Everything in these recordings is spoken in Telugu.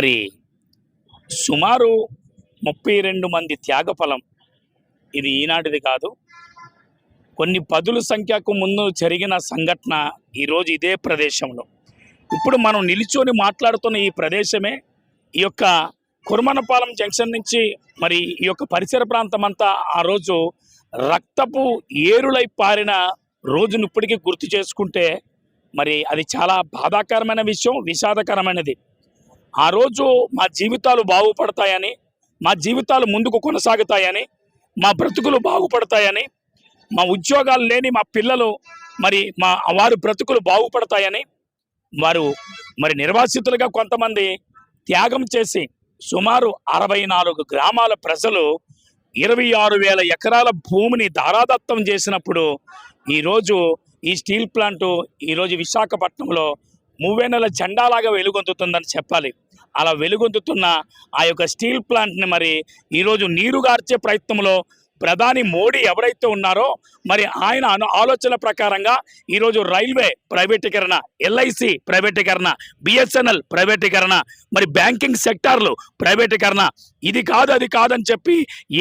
మరి సుమారు ముప్పై రెండు మంది త్యాగఫలం ఇది ఈనాటిది కాదు. కొన్ని పదుల సంఖ్యకు ముందు జరిగిన సంఘటన ఈరోజు ఇదే ప్రదేశంలో. ఇప్పుడు మనం నిలిచొని మాట్లాడుతున్న ఈ ప్రదేశమే ఈ యొక్క కుర్మనపాలెం జంక్షన్ నుంచి మరి ఈ యొక్క పరిసర ప్రాంతం అంతా ఆ రోజు రక్తపు ఏరులై పారిన రోజును ఇప్పటికీ గుర్తు చేసుకుంటే మరి అది చాలా బాధాకరమైన విషయం విషాదకరమైనది. ఆ రోజు మా జీవితాలు బాగుపడతాయని మా జీవితాలు ముందుకు కొనసాగుతాయని మా బ్రతుకులు బాగుపడతాయని మా ఉద్యోగాలు లేని మా పిల్లలు మరి మా వారు బ్రతుకులు బాగుపడతాయని వారు మరి నిర్వాసితులుగా కొంతమంది త్యాగం చేసి సుమారు అరవై నాలుగు గ్రామాల ప్రజలు ఇరవై ఆరు వేల ఎకరాల భూమిని దారాదత్తం చేసినప్పుడు ఈరోజు ఈ స్టీల్ ప్లాంటు ఈరోజు విశాఖపట్నంలో మూవేనెల జెండాలాగా వెలుగొందుతుందని చెప్పాలి. అలా వెలుగొందుతున్న ఆ యొక్క స్టీల్ ప్లాంట్ని మరి ఈరోజు నీరుగార్చే ప్రయత్నంలో ప్రధాని మోడీ ఎవరైతే ఉన్నారో మరి ఆయన ఆలోచన ప్రకారంగా ఈరోజు రైల్వే ప్రైవేటీకరణ ఎల్ఐసి ప్రైవేటీకరణ బిఎస్ఎన్ఎల్ ప్రైవేటీకరణ మరి బ్యాంకింగ్ సెక్టార్లు ప్రైవేటీకరణ. ఇది కాదు అది కాదని చెప్పి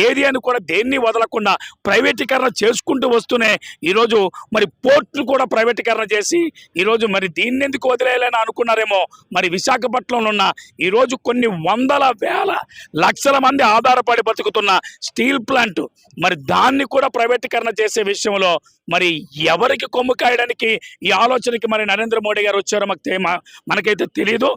ఏది అని కూడా దేన్ని వదలకుండా ప్రైవేటీకరణ చేసుకుంటూ వస్తూనే ఈరోజు మరి పోర్టులు కూడా ప్రైవేటీకరణ చేసి ఈరోజు మరి దీన్ని ఎందుకు వదిలేయాలని అనుకున్నారేమో మరి విశాఖపట్నంలో ఉన్న ఈరోజు కొన్ని వందల వేల లక్షల మంది ఆధారపడి బతుకుతున్న స్టీల్ ప్లాంట్. మరి దాన్ని కూడా ప్రైవేటీకరణ చేసే విషయంలో మరి ఎవరికి కొమ్ము కాయడానికి ఈ ఆలోచనకి మరి నరేంద్ర మోడీ గారు వచ్చారో మాకు మనకైతే తెలియదు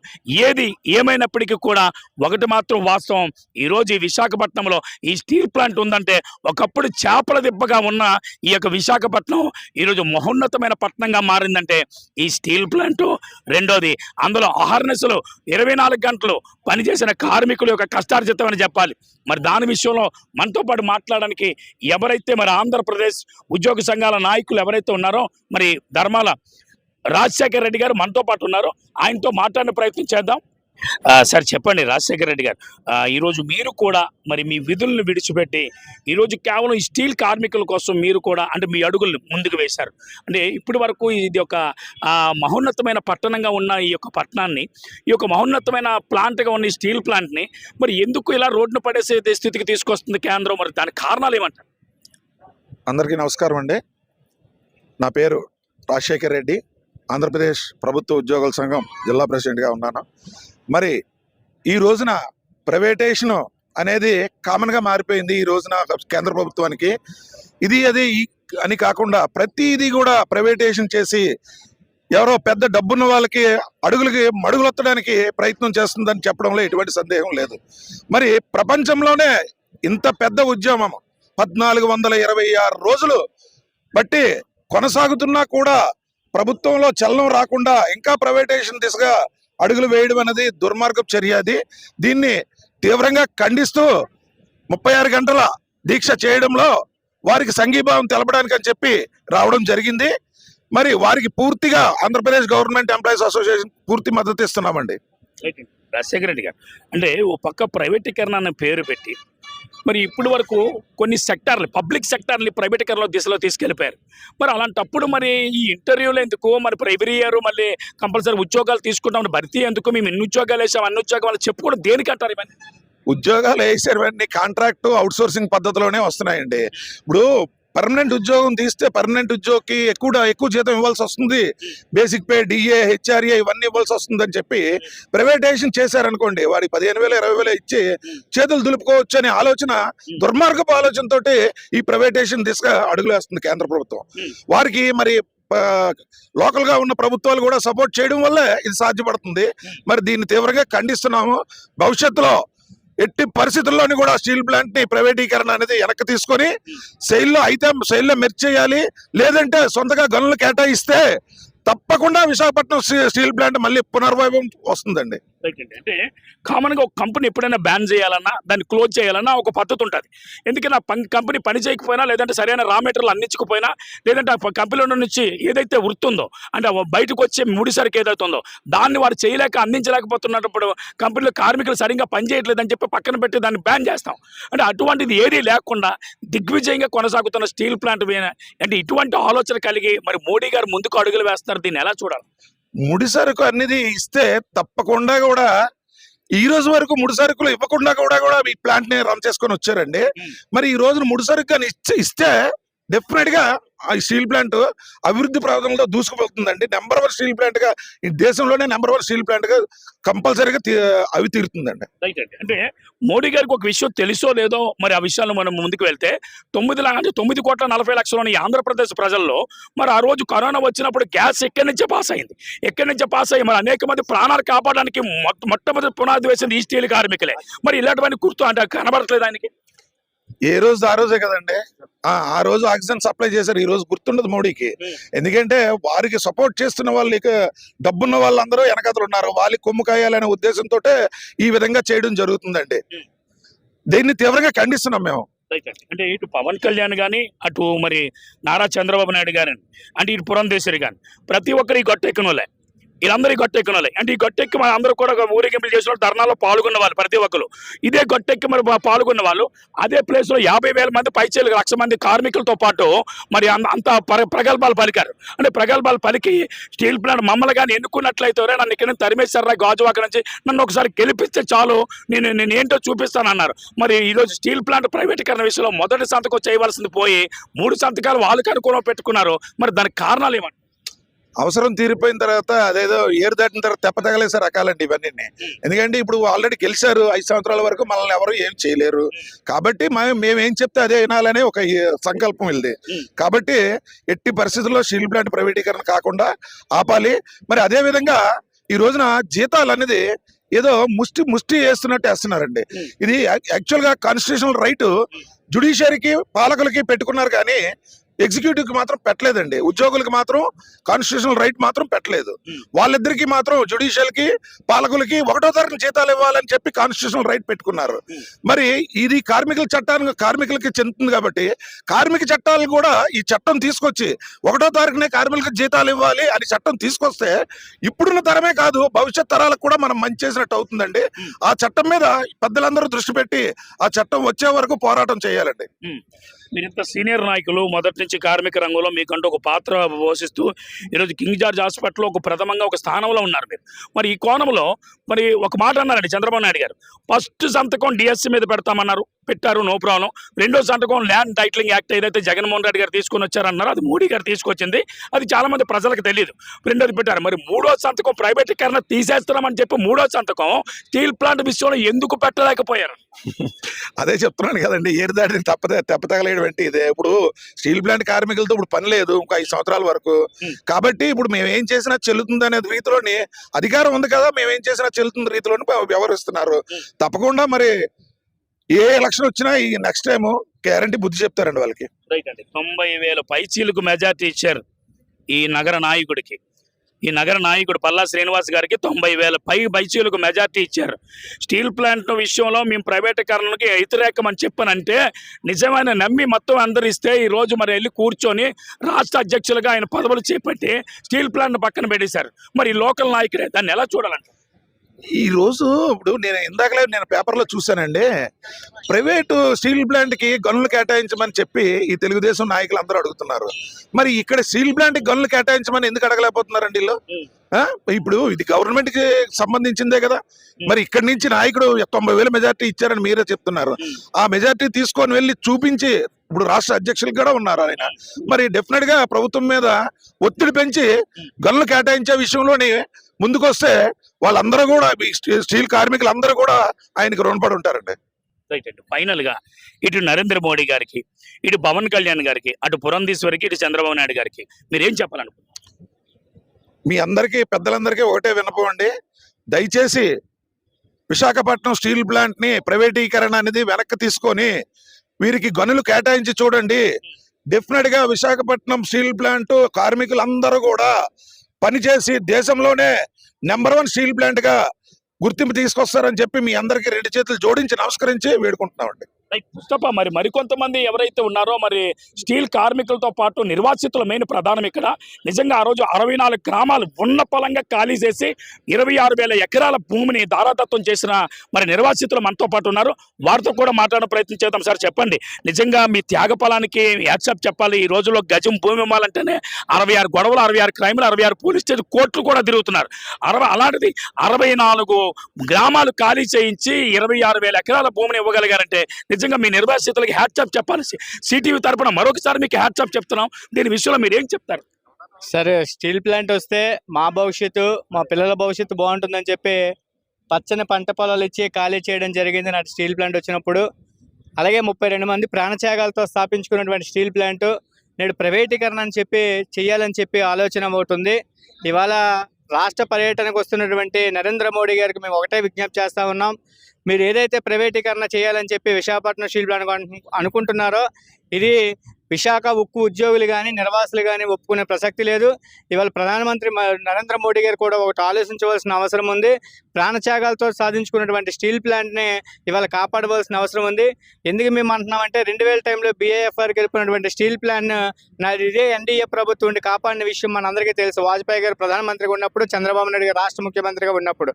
ఏది ఏమైనప్పటికీ కూడా ఒకటి మాత్రం వాస్తవం. ఈరోజు ఈ విశాఖపట్నంలో ఈ స్టీల్ ప్లాంట్ ఉందంటే ఒకప్పుడు చేపల దిబ్బగా ఉన్న ఈ యొక్క విశాఖపట్నం ఈరోజు మహోన్నతమైన పట్టణంగా మారిందంటే ఈ స్టీల్ ప్లాంట్. రెండోది అందులో అహర్నెస్లు ఇరవై నాలుగు గంటలు పనిచేసిన కార్మికుల యొక్క కష్టార్జితం అని చెప్పాలి. మరి దాని విషయంలో మనతో పాటు మాట్లాడడానికి ఎవరైతే మరి ఆంధ్రప్రదేశ్ ఉద్యోగ సంఘాల నాయకులు ఎవరైతే ఉన్నారో మరి ధర్మాల రాజశేఖర రెడ్డి గారు మనతో పాటు ఉన్నారో. ఆయనతో మాట్లాడే ప్రయత్నం చేద్దాం. సరే సార్ చెప్పండి రాజశేఖర రెడ్డి గారు. ఈరోజు మీరు కూడా మరి మీ విధులను విడిచిపెట్టి ఈరోజు కేవలం ఈ స్టీల్ కార్మికుల కోసం మీరు కూడా అంటే మీ అడుగులు ముందుకు వేశారు. అంటే ఇప్పటి వరకు ఇది ఒక మహోన్నతమైన పట్టణంగా ఉన్న ఈ యొక్క పట్టణాన్ని ఈ యొక్క మహోన్నతమైన ప్లాంట్గా ఉన్న ఈ స్టీల్ ప్లాంట్ని మరి ఎందుకు ఇలా రోడ్డును పడేసే స్థితికి తీసుకొస్తుంది కేంద్రం? మరి దానికి కారణాలు ఏమంటారు? అందరికీ నమస్కారం అండి. నా పేరు రాజశేఖర్ రెడ్డి. ఆంధ్రప్రదేశ్ ప్రభుత్వ ఉద్యోగుల సంఘం జిల్లా ప్రెసిడెంట్గా ఉన్నాను. మరి ఈ రోజున ప్రైవేటేషన్ అనేది కామన్గా మారిపోయింది ఈ రోజున కేంద్ర ప్రభుత్వానికి. ఇది అది అని కాకుండా ప్రతిదీ కూడా ప్రైవేటేషన్ చేసి ఎవరో పెద్ద డబ్బున్న వాళ్ళకి అడుగులకి మడుగులొత్తడానికి ప్రయత్నం చేస్తుందని చెప్పడంలో ఎటువంటి సందేహం లేదు. మరి ప్రపంచంలోనే ఇంత పెద్ద ఉద్యమం పద్నాలుగు వందల ఇరవై ఆరు రోజులు బట్టి కొనసాగుతున్నా కూడా ప్రభుత్వంలో చలనం రాకుండా ఇంకా ప్రైవేటైజేషన్ దిశగా అడుగులు వేయడం అనేది దుర్మార్గపు చర్య అది. దీన్ని తీవ్రంగా ఖండిస్తూ ముప్పై ఆరు గంటల దీక్ష చేయడంలో వారికి సంఘీభావం తెలపడానికి అని చెప్పి రావడం జరిగింది. మరి వారికి పూర్తిగా ఆంధ్రప్రదేశ్ గవర్నమెంట్ ఎంప్లాయీస్ అసోసియేషన్ పూర్తి మద్దతు ఇస్తున్నామండి. రాజశేఖర రెడ్డి గారు అంటే ఓ పక్క ప్రైవేటీకరణ అనే పేరు పెట్టి మరి ఇప్పటి వరకు కొన్ని సెక్టార్లు పబ్లిక్ సెక్టార్ని ప్రైవేటీకరణ దిశలో తీసుకెళ్ళిపోయారు. మరి అలాంటప్పుడు మరి ఈ ఇంటర్వ్యూలు ఎందుకు? మరి ఎవ్రీ ఇయర్ మళ్ళీ కంపల్సరీ ఉద్యోగాలు తీసుకుంటాం భర్తీ ఎందుకు? మేము ఎన్ని ఉద్యోగాలు వేసాం అన్ని ఉద్యోగాలు చెప్పుకోవడం దేనికి అంటారు ఇవన్నీ? ఉద్యోగాలు వేసేవన్నీ ఇవన్నీ కాంట్రాక్టు అవుట్సోర్సింగ్ పద్ధతిలోనే వస్తున్నాయండి. ఇప్పుడు పర్మనెంట్ ఉద్యోగం తీస్తే పర్మనెంట్ ఉద్యోగికి ఎక్కువ ఎక్కువ జీతం ఇవ్వాల్సి వస్తుంది. బేసిక్ పే డిఏ హెచ్ఆర్ఏ ఇవన్నీ ఇవ్వాల్సి వస్తుంది అని చెప్పి ప్రైవేటైజేషన్ చేశారనుకోండి వాడికి పదిహేను వేలు ఇరవై వేలు ఇచ్చి చేతులు దులుపుకోవచ్చు అనే ఆలోచన దుర్మార్గపు ఆలోచనతోటి ఈ ప్రైవేటైజేషన్ దిశగా అడుగులేస్తుంది కేంద్ర ప్రభుత్వం. వారికి మరి లోకల్గా ఉన్న ప్రభుత్వాలు కూడా సపోర్ట్ చేయడం వల్లే ఇది సాధ్యపడుతుంది. మరి దీన్ని తీవ్రంగా ఖండిస్తున్నాము. భవిష్యత్తులో ఎట్టి పరిస్థితుల్లోని కూడా స్టీల్ ప్లాంట్ని ప్రైవేటీకరణ అనేది వెనక్కి తీసుకొని సెయిల్లో అయితే సెయిల్లో మెర్చ్ చేయాలి. లేదంటే సొంతగా గనులు కేటాయిస్తే తప్పకుండా విశాఖపట్నం స్టీల్ ప్లాంట్ మళ్ళీ పునర్వైభవం వస్తుందండి. రైట్ అండి. అంటే కామన్గా ఒక కంపెనీ ఎప్పుడైనా బ్యాన్ చేయాలన్నా దాన్ని క్లోజ్ చేయాలన్నా ఒక పద్ధతి ఉంటుంది. ఎందుకంటే ఆ కంపెనీ పని చేయకపోయినా లేదంటే సరైన రా మెటీరియల్ అందించకపోయినా లేదంటే ఆ కంపెనీలో నుంచి ఏదైతే వృత్తి ఉందో అంటే బయటకు వచ్చే ముడి సరుకు ఏదైతే ఉందో దాన్ని వారు చేయలేక అందించలేకపోతున్నప్పుడు కంపెనీలో కార్మికులు సరిగ్గా పనిచేయట్లేదని చెప్పి పక్కన పెట్టి దాన్ని బ్యాన్ చేస్తాం. అంటే అటువంటిది ఏదీ లేకుండా దిగ్విజయంగా కొనసాగుతున్న స్టీల్ ప్లాంట్ అంటే ఇటువంటి ఆలోచన కలిగి మరి మోడీ గారు ముందుకు అడుగులు వేస్తున్నారు దీన్ని ఎలా చూడాలి? ముడి సరుకు అనేది ఇస్తే తప్పకుండా కూడా ఈ రోజు వరకు ముడి సరుకులు ఇవ్వకుండా కూడా కూడా ఈ ప్లాంట్ని రన్ చేసుకొని వచ్చారండి. మరి ఈ రోజున ముడి సరుకు కానీ ఇస్తే ఇస్తే డెఫినెట్గా ఆ స్టీల్ ప్లాంట్ అభివృద్ధి ప్రాంతంలో దూసుకుపోతుందండి. నెంబర్ వన్ స్టీల్ ప్లాంట్గా ఈ దేశంలోనే నెంబర్ వన్ స్టీల్ ప్లాంట్గా కంపల్సరీగా అవి తీరుతుందండి. రైట్ అండి. అంటే మోడీ గారికి ఒక విషయం తెలుసో లేదో మరి ఆ విషయాల్లో మనం ముందుకు వెళ్తే తొమ్మిది లా- తొమ్మిది కోట్ల నలభై లక్షలని ఆంధ్రప్రదేశ్ ప్రజల్లో. మరి ఆ రోజు కరోనా వచ్చినప్పుడు గ్యాస్ ఎక్కడి నుంచే పాస్ అయింది? ఎక్కడి నుంచే పాస్ అయ్యి మరి అనేక మంది ప్రాణాలు కాపాడడానికి మొట్టమొదటి పునాది వేసింది ఈ స్టీల్ కార్మికులే. మరి ఇలాంటివన్నీ గుర్తు అంటే కనబడట్లేదు ఆయనకి? ఏ రోజు ఆ రోజే కదండి? ఆ ఆ రోజు ఆక్సిజన్ సప్లై చేశారు. ఈ రోజు గుర్తుండదు మోడీకి. ఎందుకంటే వారికి సపోర్ట్ చేస్తున్న వాళ్ళు ఇక డబ్బున్న వాళ్ళందరూ వెనకతలు ఉన్నారు. వాళ్ళకి కొమ్ము కాయాలనే ఉద్దేశంతో ఈ విధంగా చేయడం జరుగుతుందండి. దీన్ని తీవ్రంగా ఖండిస్తున్నాం మేము. అంటే ఇటు పవన్ కళ్యాణ్ కానీ అటు మరి నారా చంద్రబాబు నాయుడు గాని అంటే ఇటు పురంధేశ్వరి కానీ ప్రతి ఒక్కరు ఈ గట్టెక్కిన వీళ్ళందరూ ఈ గట్టెక్కిన వాళ్ళే అంటే ఈ గట్టెక్కి మన అందరూ కూడా ఊరేగింపులు చేసిన వాళ్ళు ధర్నాలో పాల్గొన్న వాళ్ళు ప్రతి ఒక్కరు. ఇదే గట్టెక్కి మరి పాల్గొన్న వాళ్ళు. అదే ప్లేస్లో యాభై వేల మంది పైచేలు లక్ష మంది కార్మికులతో పాటు మరి అంత అంత ప్రగల్భాలు పలికారు. అంటే ప్రగల్భాలు పలికి స్టీల్ ప్లాంట్ మమ్మల్ని కానీ ఎన్నుకున్నట్లయితే నన్ను ఇక్కడ తరిమేశారా గాజువాక నుంచి? నన్ను ఒకసారి గెలిపిస్తే చాలు. నేను నేను ఏంటో చూపిస్తానన్నారు. మరి ఈరోజు స్టీల్ ప్లాంట్ ప్రైవేటీకరణ విషయంలో మొదటి సంతకం చేయవలసింది పోయి మూడు సంతకాలు వాళ్ళకి అనుకూలం పెట్టుకున్నారు. మరి దానికి కారణాలు ఏమంటారు? అవసరం తీరిపోయిన తర్వాత అదేదో ఏరు దాటిన తర్వాత తెప్ప తగలేసే రకాలండి ఇవన్నీ ఎందుకంటే ఇప్పుడు ఆల్రెడీ గెలిచారు ఐదు సంవత్సరాల వరకు మనల్ని ఎవరు ఏం చేయలేరు. కాబట్టి మేము ఏం చెప్తే అదే వినాలనే ఒక సంకల్పం వెళ్ళి Hmm. కాబట్టి ఎట్టి పరిస్థితుల్లో స్టీల్ ప్లాంట్ ప్రైవేటీకరణ కాకుండా ఆపాలి. మరి అదే విధంగా ఈ రోజున జీతాలు అనేది ఏదో ముష్టి ముష్టి వేస్తున్నట్టు వేస్తున్నారండి. ఇది యాక్చువల్గా కాన్స్టిట్యూషనల్ రైట్ జుడిషియరీకి పాలకులకి పెట్టుకున్నారు కానీ ఎగ్జిక్యూటివ్కి మాత్రం పెట్టలేదండి ఉద్యోగులకు మాత్రం కాన్స్టిట్యూషనల్ రైట్ మాత్రం పెట్టలేదు. వాళ్ళిద్దరికి మాత్రం జుడిషియల్కి పాలకులకి ఒకటో తరగతి జీతాలు ఇవ్వాలని చెప్పి కాన్స్టిట్యూషనల్ రైట్ పెట్టుకున్నారు. మరి ఇది కార్మికుల చట్టానికి కార్మికులకి చెందుతుంది కాబట్టి కార్మిక చట్టాలు కూడా ఈ చట్టం తీసుకొచ్చి ఒకటో తారీఖునే కార్మికులకు జీతాలు ఇవ్వాలి అని చట్టం తీసుకొస్తే ఇప్పుడున్న తరమే కాదు భవిష్యత్ తరాలకు కూడా మనం మంచి చేసినట్టు అవుతుందండి. ఆ చట్టం మీద పెద్దలందరూ దృష్టి పెట్టి ఆ చట్టం వచ్చే వరకు పోరాటం చేయాలండి మీరు ఇంత సీనియర్ నాయకులు మొదటి నుంచి కార్మిక రంగంలో మీకంటూ ఒక పాత్ర పోషిస్తూ ఈరోజు కింగ్ జార్జ్ హాస్పిటల్లో ఒక ప్రథమంగా ఒక స్థానంలో ఉన్నారు మీరు. మరి ఈ కోణంలో మరి ఒక మాట అన్నారండి చంద్రబాబు నాయుడు గారు. ఫస్ట్ సంతకం డిఎస్సి మీద పెడతామన్నారు. పెట్టారు నో ప్రాబ్లం. రెండో సంతకం ల్యాండ్ టైటిలింగ్ యాక్ట్ ఏదైతే జగన్మోహన్ రెడ్డి గారు తీసుకొని వచ్చారన్నారో అది మోడీ గారు తీసుకొచ్చింది. అది చాలా మంది ప్రజలకు తెలియదు రెండోది పెట్టారు మరి మూడో సంతకం ప్రైవేటీకరణ తీసేస్తున్నామని చెప్పి మూడో సంతకం స్టీల్ ప్లాంట్ విషయంలో ఎందుకు పెట్టలేకపోయారు? అదే చెప్తున్నాను కదండి ఏరు దాటిని తప్ప తెప్ప తగలేయడం అంటే ఇదే. ఇప్పుడు స్టీల్ ప్లాంట్ కార్మికులతో ఇప్పుడు పని లేదు ఇంకా ఐదు సంవత్సరాల వరకు. కాబట్టి ఇప్పుడు మేము ఏం చేసినా చెల్లుతుంది అనే రీతిలోని అధికారం ఉంది కదా మేము ఏం చేసినా చెల్లుతుంది రీతిలోని వ్యవ- వ్యవహరిస్తున్నారు. తప్పకుండా మరి ఏ ఎలక్షన్ వచ్చినా ఈ నెక్స్ట్ టైం గ్యారంటీ బుద్ధి చెప్తారండి వాళ్ళకి. రైట్ అండి. తొంభై వేల పైచీలకు మెజార్టీ ఇచ్చారు ఈ నగర నాయకుడికి. ఈ నగర నాయకుడు పల్లా శ్రీనివాస్ గారికి తొంభై వేల పై బైచీలకు మెజార్టీ ఇచ్చారు. స్టీల్ ప్లాంట్ విషయంలో మేము ప్రైవేటీకరణకి వ్యతిరేకం అని చెప్పనంటే నిజమైన నమ్మి మొత్తం అందరిస్తే ఈరోజు ఈ రోజు మరి వెళ్ళి కూర్చొని రాష్ట్ర అధ్యక్షులుగా ఆయన పదవులు చేపట్టి స్టీల్ ప్లాంట్ పక్కన పెట్టేశారు. మరి ఈ లోకల్ నాయకుడే దాన్ని ఎలా చూడాలంట ఈ రోజు ఇప్పుడు నేను ఇందాకలే నేను పేపర్లో చూశానండి. ప్రైవేటు స్టీల్ ప్లాంట్కి గనులు కేటాయించమని చెప్పి ఈ తెలుగుదేశం నాయకులు అందరూ అడుగుతున్నారు. మరి ఇక్కడ స్టీల్ ప్లాంట్కి గనులు కేటాయించమని ఎందుకు అడగలేకపోతున్నారండి వీళ్ళు? ఇప్పుడు ఇది గవర్నమెంట్కి సంబంధించిందే కదా. మరి ఇక్కడి నుంచి నాయకుడు తొంభై వేల మెజార్టీ ఇచ్చారని మీరే చెప్తున్నారు. ఆ మెజార్టీ తీసుకొని వెళ్ళి చూపించి ఇప్పుడు రాష్ట్ర అధ్యక్షులు కూడా ఉన్నారు ఆయన. మరి డెఫినెట్గా ప్రభుత్వం మీద ఒత్తిడి పెంచి గనులు కేటాయించే విషయంలోని ముందుకొస్తే వాళ్ళందరూ కూడా స్టీల్ కార్మికులు అందరూ కూడా ఆయనకి రుణపడి ఉంటారండి. రైట్ అండి ఫైనల్గా ఇటు నరేంద్ర మోడీ గారికి ఇటు పవన్ కళ్యాణ్ గారికి అటు పురంధీశ్వరికి ఇటు చంద్రబాబు నాయుడు గారికి మీరు ఏం చెప్పాలనుకుంటున్నారు? మీ అందరికీ పెద్దలందరికీ ఒకటే వినపం అండి. దయచేసి విశాఖపట్నం స్టీల్ ప్లాంట్ని ప్రైవేటీకరణ అనేది వెనక్కి తీసుకొని వీరికి గనులు కేటాయించి చూడండి. డెఫినెట్గా విశాఖపట్నం స్టీల్ ప్లాంట్ కార్మికులందరూ కూడా పనిచేసి దేశంలోనే నెంబర్ వన్ స్టీల్ ప్లాంట్గా గుర్తింపు తీసుకొస్తారని చెప్పి మీ అందరికీ రెండు చేతులు జోడించి నమస్కరించి వేడుకుంటున్నామండి. లైక్ పుష్ప మరి మరికొంతమంది ఎవరైతే ఉన్నారో మరి స్టీల్ కార్మికులతో పాటు నిర్వాసితుల మెయిన్ ప్రధానం ఇక్కడ. నిజంగా ఆ రోజు అరవై నాలుగు గ్రామాలు ఉన్న పొలంగా ఖాళీ చేసి ఇరవై ఆరు వేల ఎకరాల భూమిని దారాదత్తం చేసిన మరి నిర్వాసితులు మనతో పాటు ఉన్నారు. వారితో కూడా మాట్లాడే ప్రయత్నం చేద్దాం సార్ చెప్పండి. నిజంగా మీ త్యాగ ఫలానికి యాక్సెప్ట్ చెప్పాలి. ఈ రోజుల్లో గజం భూమి ఇవ్వాలంటేనే అరవై ఆరు గొడవలు అరవై ఆరు క్రైమ్లు అరవై ఆరు పోలీస్ స్టేషన్ కోర్టులు కూడా తిరుగుతున్నారు. అరవై అలాంటిది అరవై నాలుగు గ్రామాలు ఖాళీ చేయించి ఇరవై ఆరు వేల ఎకరాల భూమిని ఇవ్వగలిగారంటే నిజంగా మీ నిర్వాసితులకి హ్యాట్సాప్ చెప్పాలి. సిటీవీ తరపున మరొకసారి మీకు హ్యాట్సాప్ చెప్తున్నాం. దీని విషయంలో మీరు ఏం చెప్తారు? సరే స్టీల్ ప్లాంట్ వస్తే మా భవిష్యత్తు మా పిల్లల భవిష్యత్తు బాగుంటుందని చెప్పి పచ్చని పంట పొలాలు ఇచ్చి ఖాళీ చేయడం జరిగింది నాటి స్టీల్ ప్లాంట్ వచ్చినప్పుడు. అలాగే ముప్పై రెండు మంది ప్రాణత్యాగాలతో స్థాపించుకున్నటువంటి స్టీల్ ప్లాంట్ నేడు ప్రైవేటీకరణ అని చెప్పి చేయాలని చెప్పి ఆలోచన ఒకటి ఉంది ఇవాళ రాష్ట్ర పర్యటనకు వస్తున్నటువంటి నరేంద్ర మోడీ గారికి మేము ఒకటే విజ్ఞప్తి చేస్తా ఉన్నాం. మీరు ఏదైతే ప్రైవేటీకరణ చేయాలని చెప్పి విశాఖపట్నం స్టీల్ ప్లాంట్ అనుకుంటున్నారో ఇది విశాఖ ఉక్కు ఉద్యోగులు కానీ నిర్వాసులు కానీ ఒప్పుకునే ప్రసక్తి లేదు. ఇవాళ ప్రధానమంత్రి నరేంద్ర మోడీ గారు కూడా ఒకటి ఆలోచించవలసిన అవసరం ఉంది. ప్రాణత్యాగాలతో సాధించుకున్నటువంటి స్టీల్ ప్లాంట్ని ఇవాళ కాపాడవలసిన అవసరం ఉంది. ఎందుకు మేము అంటున్నామంటే రెండు వేల టైంలో బీఏఎఫ్ఆర్ గెలిపినటువంటి స్టీల్ ప్లాంట్ నా ఇదే ఎన్డీఏ ప్రభుత్వం ఉండి కాపాడిన విషయం మనందరికీ తెలుసు. వాజ్పేయి గారు ప్రధానమంత్రిగా ఉన్నప్పుడు చంద్రబాబు నాయుడు గారు రాష్ట్ర ముఖ్యమంత్రిగా ఉన్నప్పుడు.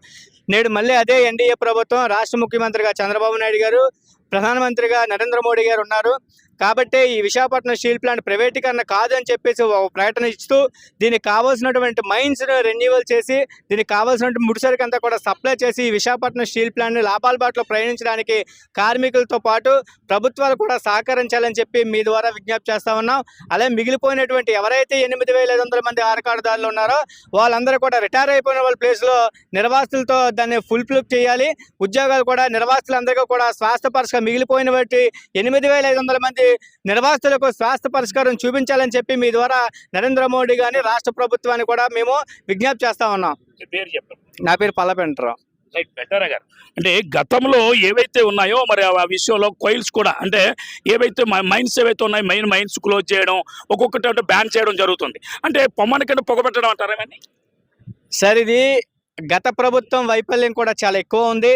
నేడు మళ్ళీ అదే ఎన్డీఏ ప్రభుత్వం రాష్ట్ర ముఖ్యమంత్రిగా చంద్రబాబు నాయుడు గారు ప్రధానమంత్రిగా నరేంద్ర మోడీ గారు ఉన్నారు. కాబట్టి ఈ విశాఖపట్నం స్టీల్ ప్లాంట్ ప్రైవేటీకరణ కాదు అని చెప్పేసి ఒక ప్రకటన ఇస్తూ దీనికి కావాల్సినటువంటి మైన్స్ రెన్యువల్ చేసి దీనికి కావాల్సినటువంటి ముడిసరికి అంతా కూడా సప్లై చేసి ఈ విశాఖపట్నం స్టీల్ ప్లాంట్ లాభాల బాటలో ప్రయాణించడానికి కార్మికులతో పాటు ప్రభుత్వాలు కూడా సహకరించాలని చెప్పి మీ ద్వారా విజ్ఞప్తి చేస్తా ఉన్నాం. అలాగే మిగిలిపోయినటువంటి ఎవరైతే ఎనిమిది వేల ఐదు వందల మంది ఆరకాడుదారులు ఉన్నారో వాళ్ళందరూ కూడా రిటైర్ అయిపోయిన వాళ్ళ ప్లేస్లో నిర్వాసులతో దాన్ని ఫుల్ఫిల్ చేయాలి. ఉద్యోగాలు కూడా నిర్వాసులందరికీ కూడా స్వాస్థ పరిష్కారం మిగిలిపోయిన బట్టి ఎనిమిది వేల ఐదు వందల మంది నిర్వాసితులకు స్వాస్థ్య పరిష్కారం చూపించాలని చెప్పి మీ ద్వారా నరేంద్ర మోడీ గాని రాష్ట్ర ప్రభుత్వాన్ని కూడా మేము విజ్ఞప్తి చేస్తా ఉన్నాం. నా పేరు పల్లపెంటరావు గారు. అంటే గతంలో ఏవైతే ఉన్నాయో మరి ఆ విషయంలో కోయిల్స్ కూడా అంటే ఏవైతే మైన్స్ ఏవైతే ఉన్నాయో మెయిన్ మైన్స్ క్లోజ్ చేయడం ఒక్కొక్కటి అంటే బ్యాన్ చేయడం జరుగుతుంది. అంటే పొమ్మని కంటే పొగబెట్టడం అంటారా సార్ ఇది గత ప్రభుత్వం వైఫల్యం కూడా చాలా ఎక్కువ ఉంది.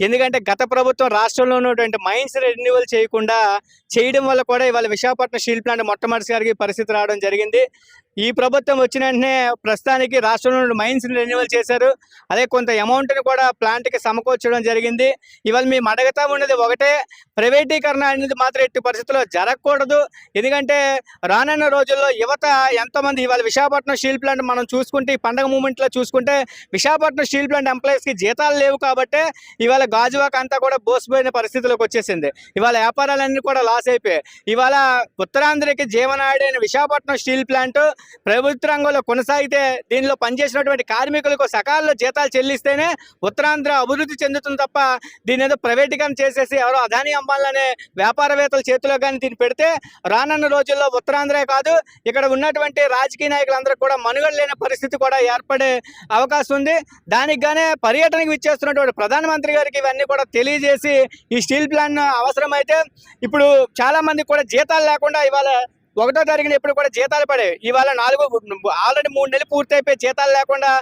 ఎందుకంటే గత ప్రభుత్వం రాష్ట్రంలో ఉన్నటువంటి మైన్స్ రెన్యువల్ చేయకుండా చేయడం వల్ల కూడా ఇవాళ విశాఖపట్నం స్టీల్ ప్లాంట్ మొట్టమొదటిసారికి పరిస్థితి రావడం జరిగింది. ఈ ప్రభుత్వం వచ్చిన వెంటనే ప్రస్తుతానికి రాష్ట్రంలో ఉన్న మైన్స్ రెన్యువల్ చేశారు. అదే కొంత అమౌంట్ని కూడా ప్లాంట్కి సమకూర్చడం జరిగింది. ఇవాళ మేము అడగతా ఉన్నది ఒకటే. ప్రైవేటీకరణ అనేది మాత్రం ఎట్టి పరిస్థితుల్లో జరగకూడదు. ఎందుకంటే రానున్న రోజుల్లో యువత ఎంతమంది ఇవాళ విశాఖపట్నం స్టీల్ ప్లాంట్ మనం చూసుకుంటే ఈ పండగ మూమెంట్లో చూసుకుంటే విశాఖపట్నం స్టీల్ ప్లాంట్ ఎంప్లాయీస్కి జీతాలు లేవు కాబట్టి ఇవాళ గాజువాక అంతా కూడా బోసిపోయిన పరిస్థితిలోకి వచ్చేసింది. ఇవాళ వ్యాపారాలన్నీ కూడా లాస్ అయిపోయాయి. ఇవాళ ఉత్తరాంధ్రకి జీవనాడి విశాఖపట్నం స్టీల్ ప్లాంట్ ప్రభుత్వ రంగంలో కొనసాగితే దీనిలో పనిచేసినటువంటి కార్మికులకు సకాలంలో జీతాలు చెల్లిస్తేనే ఉత్తరాంధ్ర అభివృద్ధి చెందుతుంది తప్ప దీని ఏదో ప్రైవేటీకరణ చేసేసి ఎవరో అదాని అంబాలనే వ్యాపారవేత్తల చేతిలో కానీ దీన్ని పెడితే రానున్న రోజుల్లో ఉత్తరాంధ్రే కాదు ఇక్కడ ఉన్నటువంటి రాజకీయ నాయకులందరూ కూడా మనుగడ లేని పరిస్థితి కూడా ఏర్పడే అవకాశం ఉంది. దానికి గానే పర్యటనకు విచ్చేస్తున్నటువంటి ప్రధానమంత్రి గారికి ఇవన్నీ కూడా తెలియజేసి ఈ స్టీల్ ప్లాంట్ అవసరమైతే ఇప్పుడు చాలామంది కూడా జీతాలు లేకుండా ఇవాళ ఒకటో తారీఖున ఎప్పుడు కూడా జీతాలు పడేవి. ఇవాళ నాలుగు ఆల్రెడీ మూడు నెలలు పూర్తయిపోయి జీతాలు లేకుండా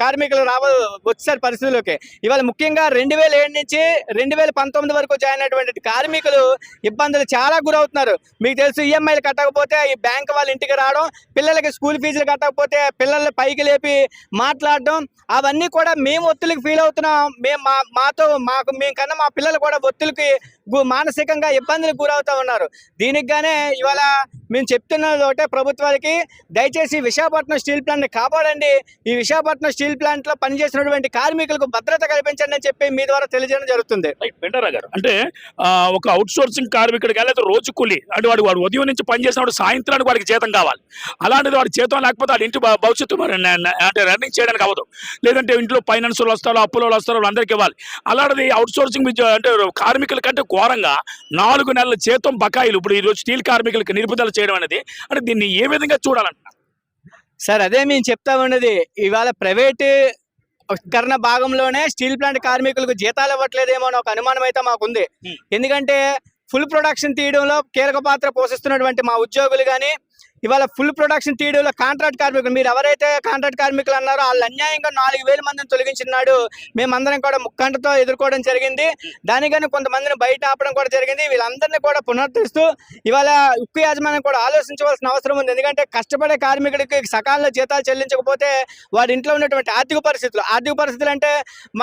కార్మికులు రావ వచ్చారు పరిస్థితుల్లోకి. ఇవాళ ముఖ్యంగా రెండు వేల ఏడు నుంచి రెండు వేల పంతొమ్మిది వరకు జాయిన్ అయినటువంటి కార్మికులు ఇబ్బందులు చాలా గురవుతున్నారు. మీకు తెలుసు ఈఎంఐలు కట్టకపోతే ఈ బ్యాంక్ వాళ్ళ ఇంటికి రావడం పిల్లలకి స్కూల్ ఫీజులు కట్టకపోతే పిల్లల్ని పైకి లేపి మాట్లాడడం అవన్నీ కూడా మేము ఒత్తిడికి ఫీల్ అవుతున్నాం. మేము మా మాతో మాకు మేము కన్నా మా పిల్లలు కూడా ఒత్తిడికి గు- మానసికంగా ఇబ్బందులకు గురవుతూ ఉన్నారు. దీనికి గానే ఇవాళ మేము చెప్తున్నది ఒకటే ప్రభుత్వానికి దయచేసి విశాఖపట్నం స్టీల్ ప్లాంట్ని కాపాడండి. ఈ విశాఖపట్నం స్టీల్ ప్లాంట్లో పనిచేసినటువంటి కార్మికులకు భద్రత కల్పించండి అని చెప్పి మీ ద్వారా తెలియజేయడం జరుగుతుంది. రైట్ గారు అంటే ఒక అవుట్ సోర్సింగ్ కార్మికుడికి లేదా రోజు కూలి అంటే వాడు వాడు ఉదయం నుంచి పనిచేసినప్పుడు సాయంత్రానికి వాడికి జీతం కావాలి. అలాంటిది వాడి జీతం లేకపోతే వాడి ఇంటి భవిష్యత్తు అంటే రన్నింగ్ చేయడానికి అవ్వదు. లేదంటే ఇంట్లో ఫైనాన్స్ వాళ్ళు వస్తారో అప్పుల వాళ్ళు వస్తారో వాళ్ళందరికీ ఇవ్వాలి. అలాంటిది అవుట్ సోర్సింగ్ అంటే కార్మికుల కంటే ఘోరంగా నాలుగు నెలల జీతం బకాయిలు. ఇప్పుడు ఈరోజు స్టీల్ కార్మికులకి నిలుపుదల చేయడం అనేది అంటే దీన్ని ఏ విధంగా చూడాలంటున్నారు? సార్ అదే మేము చెప్తా ఉన్నది. ఇవాళ ప్రైవేట్ కరణ భాగంలోనే స్టీల్ ప్లాంట్ కార్మికులకు జీతాలు ఇవ్వట్లేదేమో అని ఒక అనుమానం అయితే మాకుంది. ఎందుకంటే ఫుల్ ప్రొడక్షన్ తీయడంలో కీలక పాత్ర పోషిస్తున్నటువంటి మా ఉద్యోగులు కానీ ఇవాళ ఫుల్ ప్రొడక్షన్ టీడీలో కాంట్రాక్ట్ కార్మికులు. మీరు ఎవరైతే కాంట్రాక్ట్ కార్మికులు అన్నారో వాళ్ళు అన్యాయంగా నాలుగు వేల మందిని తొలగించినాడు. మేమందరం కూడా ముక్కంటతో ఎదుర్కోవడం జరిగింది. దానికని కొంతమందిని బయట ఆపడం కూడా జరిగింది. వీళ్ళందరినీ కూడా పునరుద్ధరిస్తూ ఇవాళ ఉక్కు యాజమాన్యం కూడా ఆలోచించవలసిన అవసరం ఉంది. ఎందుకంటే కష్టపడే కార్మికుడికి సకాలంలో జీతాలు చెల్లించకపోతే వాడి ఇంట్లో ఉన్నటువంటి ఆర్థిక పరిస్థితులు. ఆర్థిక పరిస్థితులు అంటే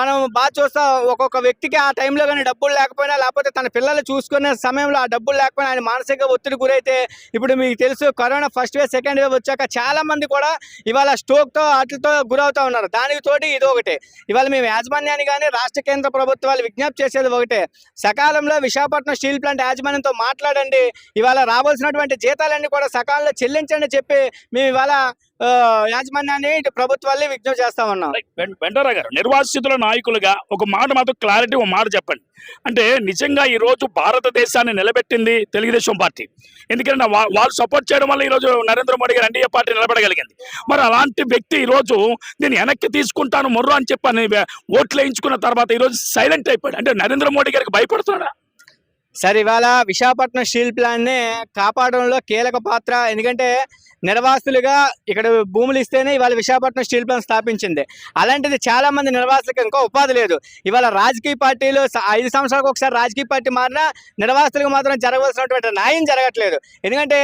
మనం బాగా చూస్తాం ఒక్కొక్క వ్యక్తికి ఆ టైంలో కానీ డబ్బులు లేకపోయినా లేకపోతే తన పిల్లలు చూసుకునే సమయంలో ఆ డబ్బులు లేకపోయినా ఆయన మానసిక ఒత్తిడి గురైతే ఇప్పుడు మీకు తెలుసు corona first wave second wave వచ్చాక చాలా మంది కూడా ఇవాళ స్ట్రోక్తో వాటితో గురవుతా ఉన్నారు. దానికి తోటి ఇది ఒకటే. ఇవాళ మేము యాజమాన్యాన్ని కానీ రాష్ట్ర కేంద్ర ప్రభుత్వాలు విజ్ఞప్తి చేసేది ఒకటే. సకాలంలో విశాఖపట్నం స్టీల్ ప్లాంట్ యాజమాన్యంతో మాట్లాడండి. ఇవాళ రావాల్సినటువంటి జీతాలన్నీ కూడా సకాలంలో చెల్లించండి చెప్పి మేము ఇవాళ యాజమాన్యాన్ని ఇటు ప్రభుత్వాన్ని విజ్ఞప్తి చేస్తా వెంటరా గారు నిర్వాసితుల నాయకులుగా ఒక మాట మాత్రం క్లారిటీ ఒక మాట చెప్పండి. అంటే నిజంగా ఈ రోజు భారతదేశాన్ని నిలబెట్టింది తెలుగుదేశం పార్టీ. ఎందుకంటే వాళ్ళు సపోర్ట్ చేయడం వల్ల ఈ రోజు నరేంద్ర మోడీ గారు ఎన్డీఏ పార్టీ నిలబడగలిగింది. మరి అలాంటి వ్యక్తి ఈరోజు నేను వెనక్కి తీసుకుంటాను మొర్రు అని చెప్పని ఓట్లు వేయించుకున్న తర్వాత ఈ రోజు సైలెంట్ అయిపోయాడు. అంటే నరేంద్ర మోడీ గారికి భయపడుతున్నాడా? సరే ఇవాళ విశాఖపట్నం స్టీల్ ప్లాంట్ కాపాడడంలో కీలక పాత్ర. ఎందుకంటే నిర్వాసులుగా ఇక్కడ భూములు ఇస్తేనే ఇవాళ విశాఖపట్నం స్టీల్ ప్లాంట్ స్థాపించింది. అలాంటిది చాలా మంది నిర్వాసులకు ఇంకా ఉపాధి లేదు. ఇవాళ రాజకీయ పార్టీలు ఐదు సంవత్సరాలకు ఒకసారి రాజకీయ పార్టీ మారినా నిర్వాసులకు మాత్రం జరగవలసినటువంటి న్యాయం జరగట్లేదు. ఎందుకంటే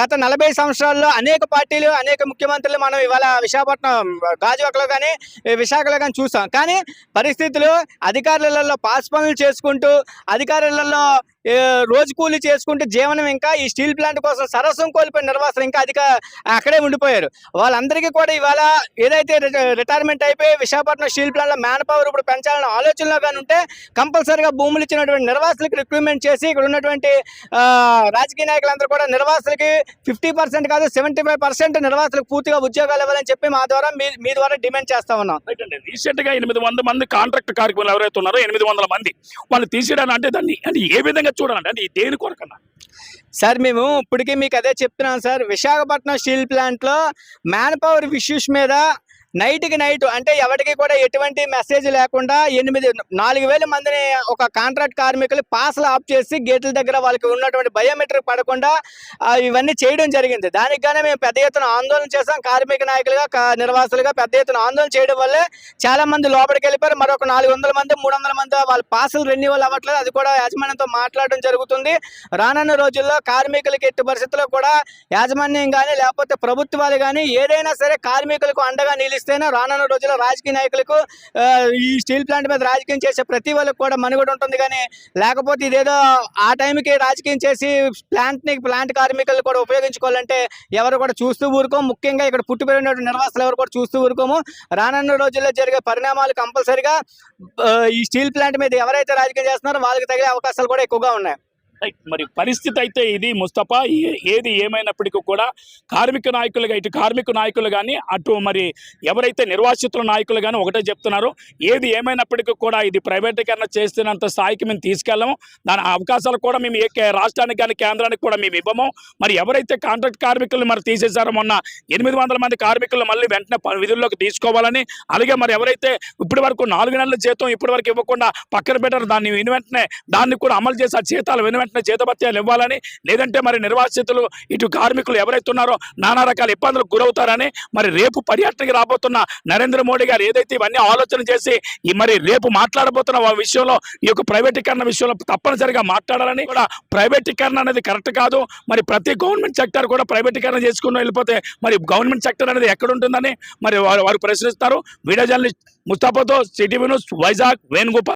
గత నలభై సంవత్సరాల్లో అనేక పార్టీలు అనేక ముఖ్యమంత్రులు మనం ఇవాళ విశాఖపట్నం గాజువాకలో కానీ విశాఖలో కానీ చూసాం. కానీ పరిస్థితులు అధికారులలో పాస్ పనులు చేసుకుంటూ అధికారులలో రోజు కూలీ చేసుకుంటూ జీవనం ఇంకా ఈ స్టీల్ ప్లాంట్ కోసం సరస్వం కోల్పోయిన నిర్వాసులు ఇంకా అధిక అక్కడే ఉండిపోయారు. వాళ్ళందరికీ కూడా ఇవాళ ఏదైతే రిటైర్మెంట్ అయిపోయి విశాఖపట్నం స్టీల్ ప్లాంట్లో మ్యాన్ పవర్ ఇప్పుడు పెంచాలన్న ఆలోచనలో కానీ ఉంటే కంపల్సరీగా భూములు ఇచ్చినటువంటి నిర్వాసులకు రిక్రూట్మెంట్ చేసి ఇక్కడ ఉన్నటువంటి ఆ, రాజకీయ నాయకులందరూ కూడా నిర్వాసులకి ఫిఫ్టీ పర్సెంట్ కాదు సెవెంటీ ఫైవ్ పర్సెంట్ నిర్వాసులకు పూర్తిగా ఉద్యోగాలు ఇవ్వాలని చెప్పి మా ద్వారా మీ మీ ద్వారా డిమాండ్ చేస్తా ఉన్నాం. రీసెంట్గా ఎనిమిది వంద మంది కాంట్రాక్ట్ కార్మికులు ఎవరైతే ఉన్నారో ఎనిమిది వందల మంది వాళ్ళు తీసేయడానికి అంటే దాన్ని అంటే ఏ విధంగా చూడాలంటే అది దేని కొరకన్నా. సార్ మేము ఇప్పటికే మీకు అదే చెప్తున్నాం సార్. విశాఖపట్నం స్టీల్ ప్లాంట్లో మ్యాన్ పవర్ ఇష్యూస్ మీద నైట్కి నైట్ అంటే ఎవరికి కూడా ఎటువంటి మెసేజ్ లేకుండా ఎనిమిది నాలుగు వేల మందిని ఒక కాంట్రాక్ట్ కార్మికులు పాసలు ఆఫ్ చేసి గేట్ల దగ్గర వాళ్ళకి ఉన్నటువంటి బయోమెట్రిక్ పడకుండా ఇవన్నీ చేయడం జరిగింది. దానికి మేము పెద్ద ఎత్తున ఆందోళన చేసాం కార్మిక నాయకులుగా నిర్వాసులుగా పెద్ద ఎత్తున ఆందోళన చేయడం వల్లే చాలా మంది లోపలికి వెళ్ళిపోయారు. మరొక నాలుగు వందల మంది మూడు వందల మంది వాళ్ళ పాసులు రెన్యువల్ అవ్వట్లేదు. అది కూడా యాజమాన్యంతో మాట్లాడడం జరుగుతుంది. రానున్న రోజుల్లో కార్మికులకి ఎట్టి పరిస్థితుల్లో కూడా యాజమాన్యం కానీ లేకపోతే ప్రభుత్వాలు కానీ ఏదైనా సరే కార్మికులకు అండగా చేస్తేనే రానున్న రోజుల్లో రాజకీయ నాయకులకు ఈ స్టీల్ ప్లాంట్ మీద రాజకీయం చేసే ప్రతి వాళ్ళకి కూడా మనుగడ ఉంటుంది. కానీ లేకపోతే ఇదేదో ఆ టైంకి రాజకీయం చేసి ప్లాంట్ని ప్లాంట్ కార్మికులు కూడా ఉపయోగించుకోవాలంటే ఎవరు కూడా చూస్తూ ఊరుకోము. ముఖ్యంగా ఇక్కడ పుట్టి నిర్వాసాలు ఎవరు కూడా చూస్తూ ఊరుకోము. రానున్న రోజుల్లో జరిగే పరిణామాలు కంపల్సరిగా ఈ స్టీల్ ప్లాంట్ మీద ఎవరైతే రాజకీయం చేస్తున్నారో వాళ్ళకి తగిలే అవకాశాలు కూడా ఎక్కువగా ఉన్నాయి. మరి పరిస్థితి అయితే ఇది ముస్తఫా. ఏ- ఏది ఏమైనప్పటికీ కూడా కార్మిక నాయకులుగా ఇటు కార్మిక నాయకులు కానీ అటు మరి ఎవరైతే నిర్వాసితుల నాయకులు కానీ ఒకటే చెప్తున్నారు. ఏది ఏమైనప్పటికీ కూడా ఇది ప్రైవేటీకరణ చేస్తున్నంత స్థాయికి మేము తీసుకెళ్ళము. దాని అవకాశాలు కూడా మేము ఏ రాష్ట్రానికి కానీ కేంద్రానికి కూడా మేము ఇవ్వము. మరి ఎవరైతే కాంట్రాక్ట్ కార్మికులు మరి తీసేశారో మొన్న ఎనిమిది వందల మంది కార్మికులు మళ్ళీ వెంటనే విధుల్లోకి తీసుకోవాలని అలాగే మరి ఎవరైతే ఇప్పటి వరకు నాలుగు నెలల జీతం ఇప్పటి వరకు ఇవ్వకుండా పక్కన పెట్టారు దాన్ని వెంటనే దాన్ని కూడా అమలు చేసి ఆ జీతాలు విని వెంటనే జీతభత్యాలు ఇవ్వాలని లేదంటే మరి నిర్వాసితులు ఇటు కార్మికులు ఎవరైతే ఉన్నారో నానా రకాల ఇబ్బందులకు గురవుతారని మరి రేపు పర్యటనకి రాబోతున్న నరేంద్ర మోడీ గారు ఏదైతే ఇవన్నీ ఆలోచన చేసి మరి రేపు మాట్లాడబోతున్న విషయంలో ఈ యొక్క ప్రైవేటీకరణ విషయంలో తప్పనిసరిగా మాట్లాడాలని కూడా ప్రైవేటీకరణ అనేది కరెక్ట్ కాదు. మరి ప్రతి గవర్నమెంట్ సెక్టర్ కూడా ప్రైవేటీకరణ చేసుకుని వెళ్ళిపోతే మరి గవర్నమెంట్ సెక్టర్ అనేది ఎక్కడ ఉంటుందని మరి వారు వారు ప్రశ్నిస్తారు. వీడియో జర్నలిస్ట్ ముస్తాఫాతో సిటీ న్యూస్ వైజాగ్ వేణుగోపాల్.